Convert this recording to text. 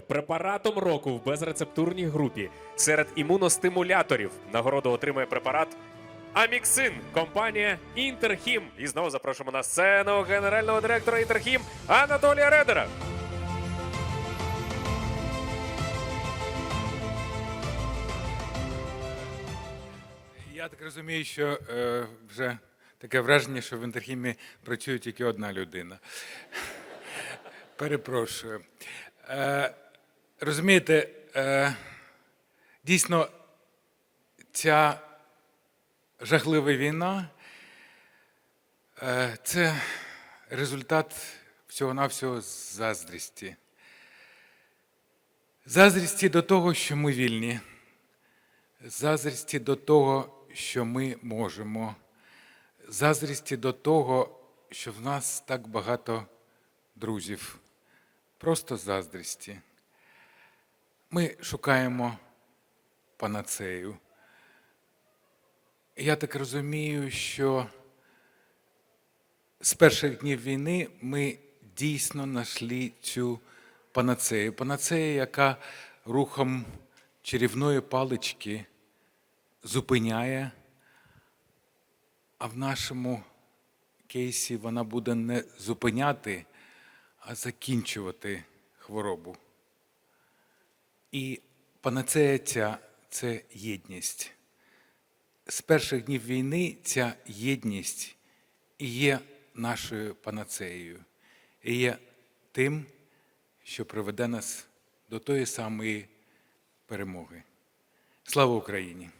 препаратом року в безрецептурній групі серед імуностимуляторів. Нагороду отримує препарат Аміксин, компанія Інтерхім. І знову запрошуємо на сцену генерального директора Інтерхім Анатолія Редера. Я так розумію, що е, вже таке враження, що в Інтерхімі працює тільки одна людина. Перепрошую. Е, розумієте, е, дійсно, ця жахлива війна е, це результат всього-навсього заздрісті. Заздрісті до того, що ми вільні заздрісті до того, що ми можемо, заздрісті до того, що в нас так багато друзів, просто заздрісті. Ми шукаємо панацею. Я так розумію, що з перших днів війни ми дійсно знайшли цю панацею. Панацея, яка рухом чарівної палички зупиняє, а в нашому кейсі вона буде не зупиняти, а закінчувати хворобу. І панацея ця це єдність. З перших днів війни ця єдність є нашою панацеєю, і є тим, що приведе нас до тої самої перемоги. Слава Україні!